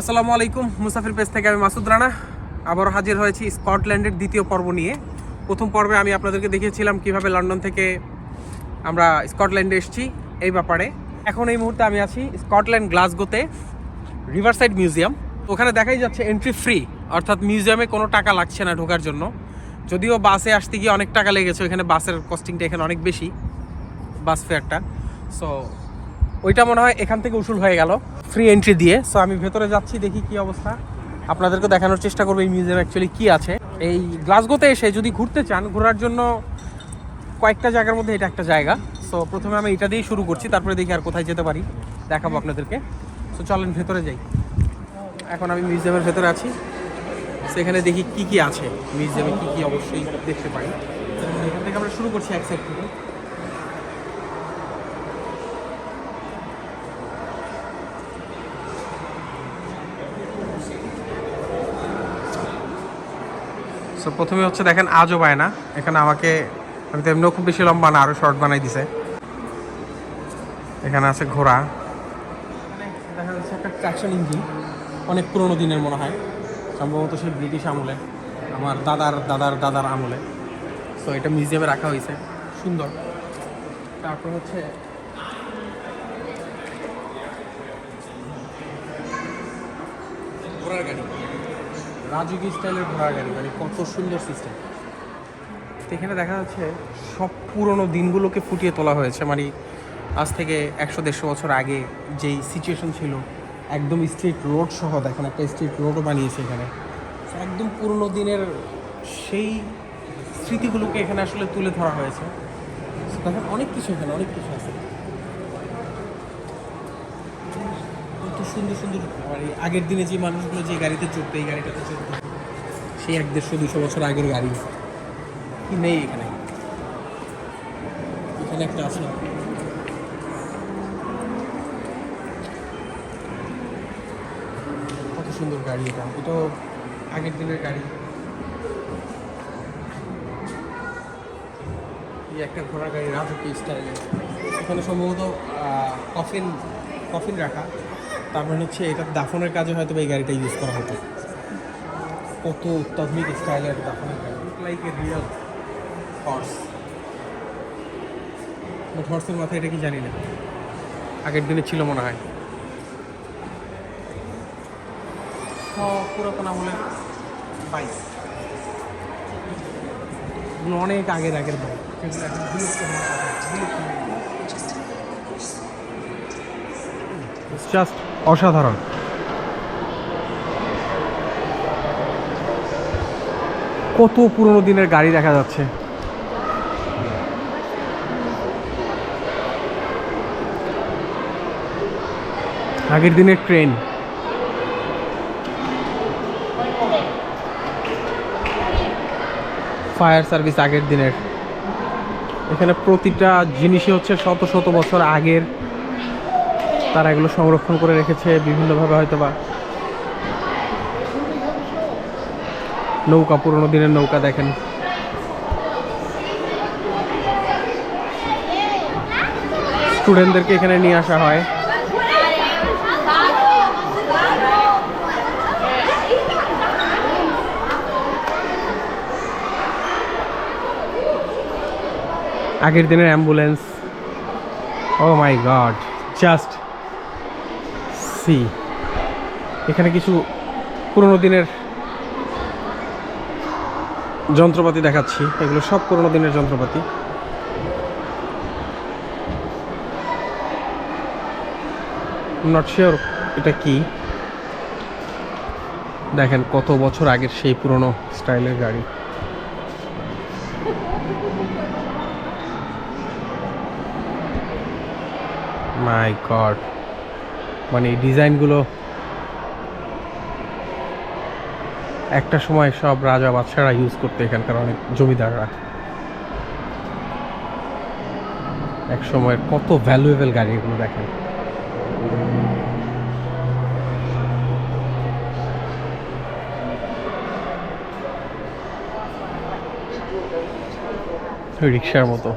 আসসালামু আলাইকুম, মুসাফির পেজ থেকে আমি মাসুদ রানা। আবারও হাজির হয়েছি স্কটল্যান্ডের দ্বিতীয় পর্ব নিয়ে। প্রথম পর্বে আমি আপনাদেরকে দেখিয়েছিলাম কীভাবে লন্ডন থেকে আমরা স্কটল্যান্ডে এসেছি এই ব্যাপারে। এখন এই মুহূর্তে আমি আছি স্কটল্যান্ড গ্লাসগোতে রিভারসাইড মিউজিয়াম ওখানে দেখাই যাচ্ছে এন্ট্রি ফ্রি অর্থাৎ মিউজিয়ামে কোনো টাকা লাগছে না ঢোকার জন্য। যদিও বাসে আসতে গিয়ে অনেক টাকা লেগেছে এখানে বাসের কস্টিংটা এখানে অনেক বেশি, বাস ফেয়ারটা সো ওইটা মনে হয় এখান থেকে উসুল হয়ে গেল। ফ্রি এন্ট্রি দিয়ে। সো আমি ভেতরে যাচ্ছি, দেখি কি অবস্থা। আপনাদেরকে দেখানোর চেষ্টা করব এই মিউজিয়াম অ্যাকচুয়ালি কি আছে। এই গ্লাসগোতে এসে যদি ঘুরতে চান, ঘোরার জন্য কয়েকটা জায়গার মধ্যে এটা একটা জায়গা। সো প্রথমে আমি এটা দিয়েই শুরু করছি, তারপরে দেখি আর কোথায় যেতে পারি। দেখাবো আপনাদেরকে। সো চলেন ভেতরে যাই। এখন আমি মিউজিয়ামের ভেতরে আছি। সেখানে দেখি কি কি আছে। মিউজিয়ামে কি কি অবশ্যই দেখতে পাই এখান থেকে আমরা শুরু করছি এক সাইড থেকে সো প্রথমে হচ্ছে দেখেন আজও পায় না এখানে আমাকে, আমি তো এমনিও খুব বেশি লম্বা না, আরও শর্ট বানাই দিছে। এখানে আছে ঘোড়া। দেখা যাচ্ছে একটা ট্র্যাকশন ইঞ্জিন অনেক পুরোনো দিনের মনে হয়। সম্ভবত সেই ব্রিটিশ আমলে, আমার দাদার দাদার দাদার আমলে। সো এটা মিউজিয়ামে রাখা হয়েছে। সুন্দর। তারপর হচ্ছে ঘোড়ার গাড়ি। রাজুকি স্টাইলের ঘোড়ার গাড়ি মানে কত সুন্দর সিস্টেম এখানে দেখা যাচ্ছে সব পুরনো দিনগুলোকে ফুটিয়ে তোলা হয়েছে মানে আজ থেকে একশো দেড়শো বছর আগে যেই সিচুয়েশন ছিল, একদম স্ট্রিট রোড সহ দেখেন, একটা স্ট্রিট রোডও বানিয়েছে এখানে। একদম পুরনো দিনের সেই স্মৃতিগুলোকে এখানে আসলে তুলে ধরা হয়েছে। দেখেন, অনেক কিছু এখানে, অনেক কিছু আছে কত সুন্দর সুন্দর মানে আগের দিনে যে মানুষগুলো যে গাড়িতে চড়তো, এই গাড়িটাতে চড়তো। সেই এক দেড়শো, দুশো বছর আগের গাড়ি। কি নেই এখানে? এখানে একটা আছে। কত সুন্দর গাড়ি এটা। এটাও আগের দিনের গাড়ি। এই একটা ঘোড়া গাড়ি, রাজকীয় স্টাইলে এখানে সম্ভবত কফিন কফিন রাখা। তারপর হচ্ছে এটা দাফনের কাজে হয়তো এই গাড়িটা ইউজ করা হতো। কত অত্যাধুনিক স্টাইল স্টাইলের দাফনের গাড়ি। লাইক এ রিয়েল হর্স হর্সের মাথায় এটা কি জানি না। আগের দিনে ছিল মনে হয়। পুরাতন আমলের বাইক অনেক আগের আগের বাইক জাস্ট অসাধারণ। কত পুরনো দিনের গাড়ি দেখা যাচ্ছে। আগের দিনের ট্রেন। ফায়ার সার্ভিস আগের দিনের। এখানে প্রতিটা জিনিসই হচ্ছে শত শত বছর আগের তারা এগুলো সংরক্ষণ করে রেখেছে, বিভিন্নভাবে হয়তো বা নৌকা, পুরোনো দিনের নৌকা দেখেন। স্টুডেন্টদেরকে এখানে নিয়ে আসা হয়। আগের দিনের ambulance. Oh my god just see. এখানে কিছু পুরোনো দিনের যন্ত্রপাতি দেখাচ্ছি। এগুলো সব পুরনো দিনের যন্ত্রপাতি। নট শিওর এটা কি। দেখেন কত বছর আগের সেই পুরনো স্টাইলের গাড়ি। মাই গড মানে ডিজাইনগুলো একটা সময় সব রাজা বাদশারা ইউজ করতো এখানকার অনেক জমিদাররা। এক সময়ের কত ভ্যালুয়েবল গাড়ি এগুলো দেখেন। রিক্সার মতো।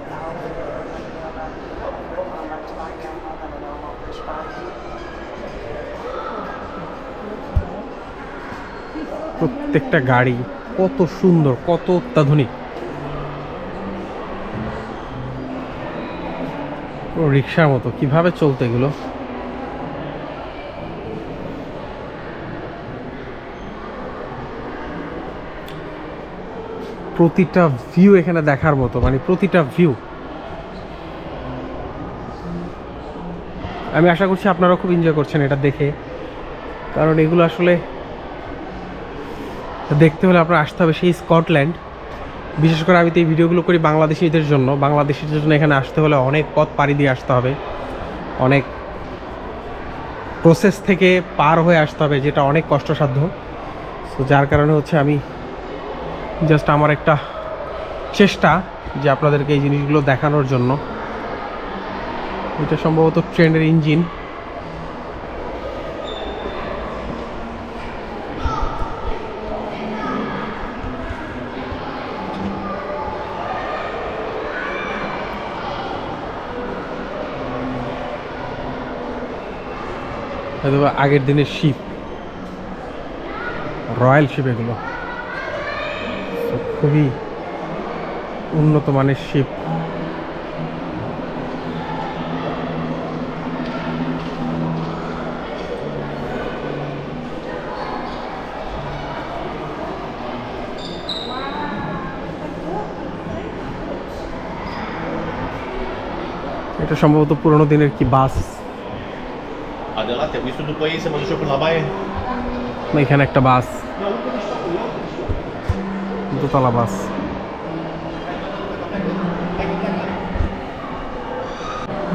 প্রত্যেকটা গাড়ি কত সুন্দর, কত অত্যাধুনিক। রিক্সার মতো, কীভাবে চলতে এগুলো? প্রতিটা ভিউ এখানে দেখার মতো মানে প্রতিটা ভিউ আমি আশা করছি আপনারা খুব এনজয় করছেন এটা দেখে। কারণ এগুলো আসলে দেখতে হলে আপনার আসতে হবে সেই স্কটল্যান্ড। বিশেষ করে আমি তো এই ভিডিওগুলো করি বাংলাদেশিদের জন্য। বাংলাদেশিদের জন্য এখানে আসতে হলে অনেক পথ পাড়ি দিয়ে আসতে হবে। অনেক প্রসেস থেকে পার হয়ে আসতে হবে, যেটা অনেক কষ্টসাধ্য। তো যার কারণে হচ্ছে আমি জাস্ট আমার একটা চেষ্টা যে আপনাদেরকে এই জিনিসগুলো দেখানোর জন্য। এটা সম্ভবত ট্রেনের ইঞ্জিন। হয়তো আগের দিনের শিপ রয়্যাল শিপ এগুলো। খুবই উন্নত মানের শিপ। এটা সম্ভবত পুরোনো দিনের কি বাস? এখানে একটা বাস। দোতলা বাস।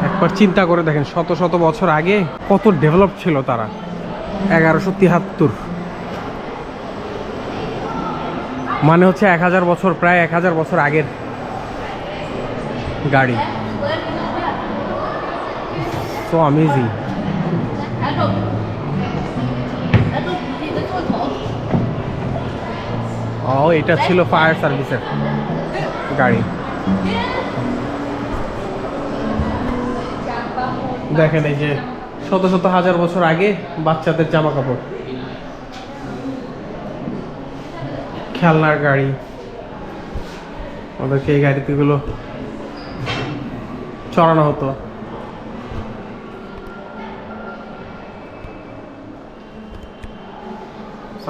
একবার চিন্তা করে দেখেন, শত শত বছর আগে কত ডেভেলপ ছিল তারা। এগারোশো তিয়াত্তর মানে হচ্ছে এক হাজার বছর, প্রায় এক হাজার বছর আগের গাড়ি। সো অ্যামেজিং ও, এটা ছিল ফায়ার সার্ভিসের গাড়ি। দেখেন এই যে শত শত হাজার বছর আগে বাচ্চাদের জামা কাপড় খেলনার গাড়ি। ওদেরকে এই গাড়িতে গুলো চড়ানো হতো।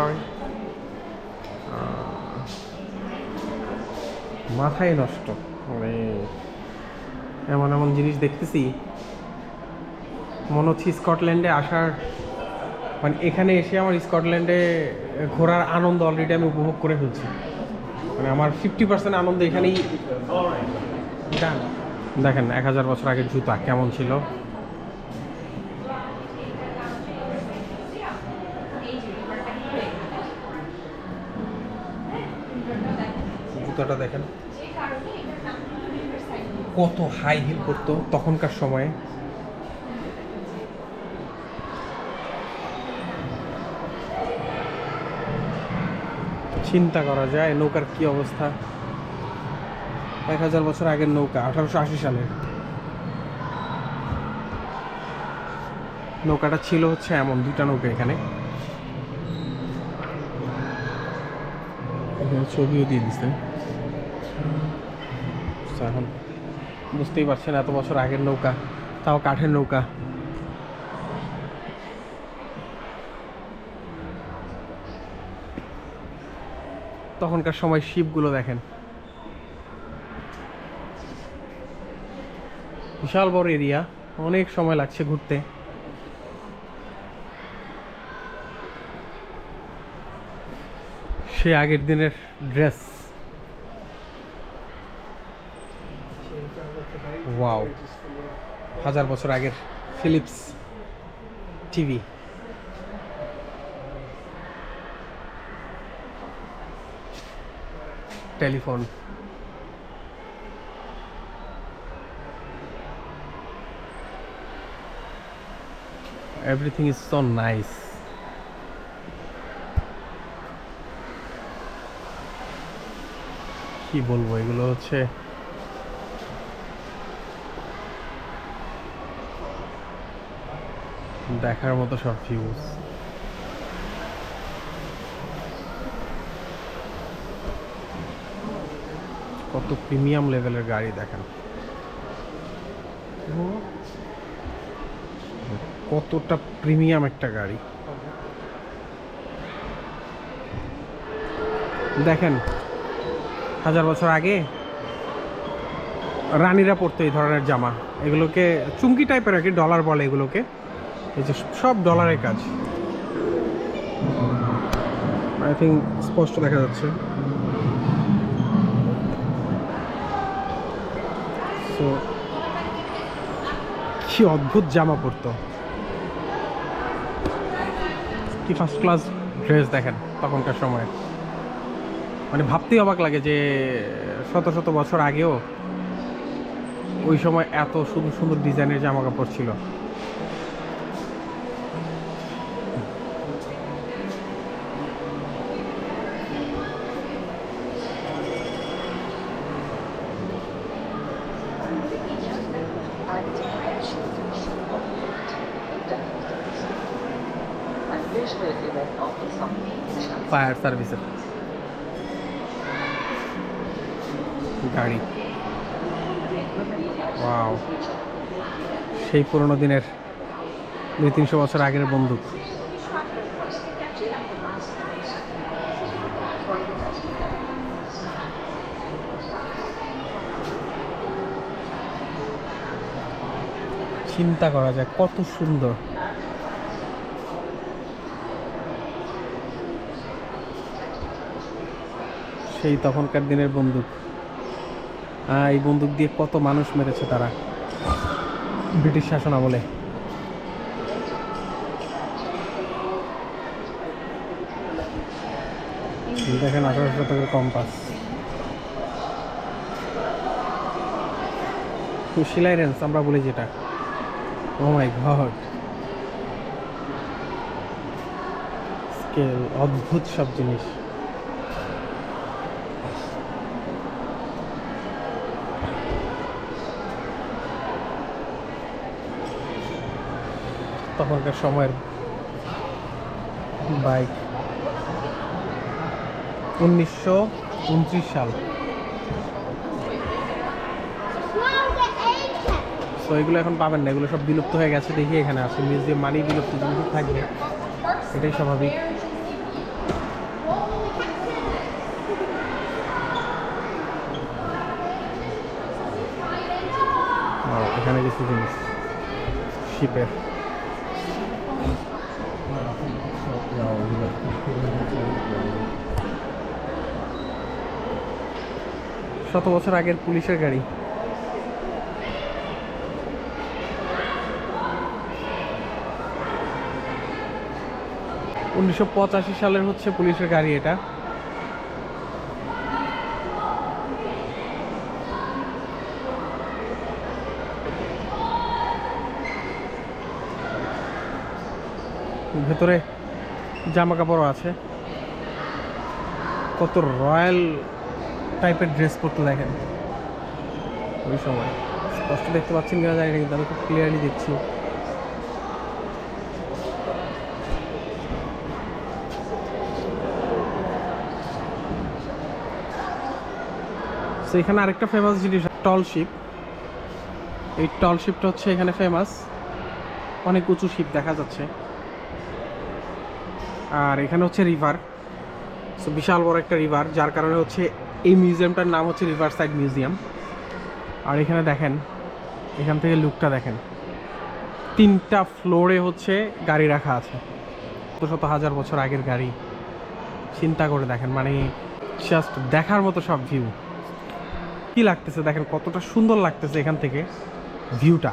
সরি মাথায় নষ্ট। মানে এমন এমন জিনিস দেখতেছি। মনে হচ্ছে স্কটল্যান্ডে আসার মানে এখানে এসে আমার স্কটল্যান্ডে ঘোরার আনন্দ অলরেডি আমি উপভোগ করে ফেলছি। মানে আমার ফিফটি পার্সেন্ট আনন্দ এখানেই। ডান দেখেন এক হাজার বছর আগের জুতা কেমন ছিল জুতাটা দেখেন। কত হাই হিল করতো তখনকার সময়ে। চিন্তা করা যায় নৌকার কি অবস্থা? এক হাজার বছর আগের নৌকা আঠারোশো আশি সালের। নৌকাটা ছিল হচ্ছে এমন দুটা নৌকা এখানে। এখানে ছবিও দিয়ে দিচ্ছে তো এখন বুঝতেই পারছেন এত বছর আগের নৌকা, তাও কাঠের নৌকা। তখনকার সময় শিপগুলো দেখেন। বিশাল বড় এরিয়া, অনেক সময় লাগছে ঘুরতে। সে আগের দিনের ড্রেস ওয়াও হাজার বছর আগের Philips TV telephone everything is so nice কি বলব এগুলো হচ্ছে দেখার মতো সব ভিউজ কত প্রিমিয়াম লেভেলের গাড়ি দেখেন। কতটা প্রিমিয়াম একটা গাড়ি। দেখেন, হাজার বছর আগে রানীরা পড়তো এই ধরনের জামা। এগুলোকে চুমকি টাইপের আর কি ডলার বলে এগুলোকে। এই যে সব ডলারের কাজ। আই থিঙ্ক স্পষ্ট দেখা যাচ্ছে। সো কি অদ্ভুত জামা পরতো। কি ফার্স্ট ক্লাস ড্রেস দেখেন তখনকার সময়ে। মানে ভাবতেই অবাক লাগে যে, শত শত বছর আগেও ওই সময় এত সুন্দর সুন্দর ডিজাইনের জামা কাপড় ছিল। ফায়ার সার্ভিসের। গাড়ি। ওয়াও। সেই পুরোনো দিনের দুই তিনশো বছর আগের বন্দুক। চিন্তা করা যায়, কত সুন্দর। সেই তখনকার দিনের বন্দুক। এই বন্দুক দিয়ে কত মানুষ মেরেছে তারা? ব্রিটিশ শাসন আমলে। দেখেন আঠারো শতকের কম্পাস। সিলাই রেঞ্জ, আমরা বলি যেটা। ও মাই গড স্কেল অদ্ভুত সব জিনিস। তখনকার সময়ের বাইক। উনিশশো উনত্রিশ সাল। তো এগুলো এখন পাবেন না, এগুলো সব বিলুপ্ত হয়ে গেছে, দেখি এখানে আছে। মিউজিয়াম মানেই বিলুপ্ত জিনিস থাকবে, এটাই স্বাভাবিক। এখানে কিছু জিনিস, শিপের। শত বছর আগের পুলিশের গাড়ি। উনিশশো পঁচাশি সালের হচ্ছে পুলিশের গাড়ি এটা। ভেতরে জামা কাপড়ও আছে। কত রয়্যাল টাইপের ড্রেস পরতে দেখেন। ওই সময়। স্পষ্ট দেখতে পাচ্ছেন কিনা জানি না, কিন্তু আমি খুব ক্লিয়ারলি দেখছি। এখানে আরেকটা ফেমাস জিনিস টল শিপ এই টল শিপটা হচ্ছে এখানে ফেমাস অনেক উঁচু শিপ দেখা যাচ্ছে। আর এখানে হচ্ছে রিভার সো বিশাল বড় একটা রিভার যার কারণে হচ্ছে এই মিউজিয়ামটার নাম হচ্ছে রিভার সাইড মিউজিয়াম আর এখানে দেখেন, এখান থেকে লুকটা দেখেন। তিনটা ফ্লোরে হচ্ছে গাড়ি রাখা আছে। শত শত হাজার বছর আগের গাড়ি। চিন্তা করে দেখেন মানে জাস্ট দেখার মতো সব ভিউ কি লাগতেছে দেখেন, কতটা সুন্দর লাগতেছে এখান থেকে ভিউটা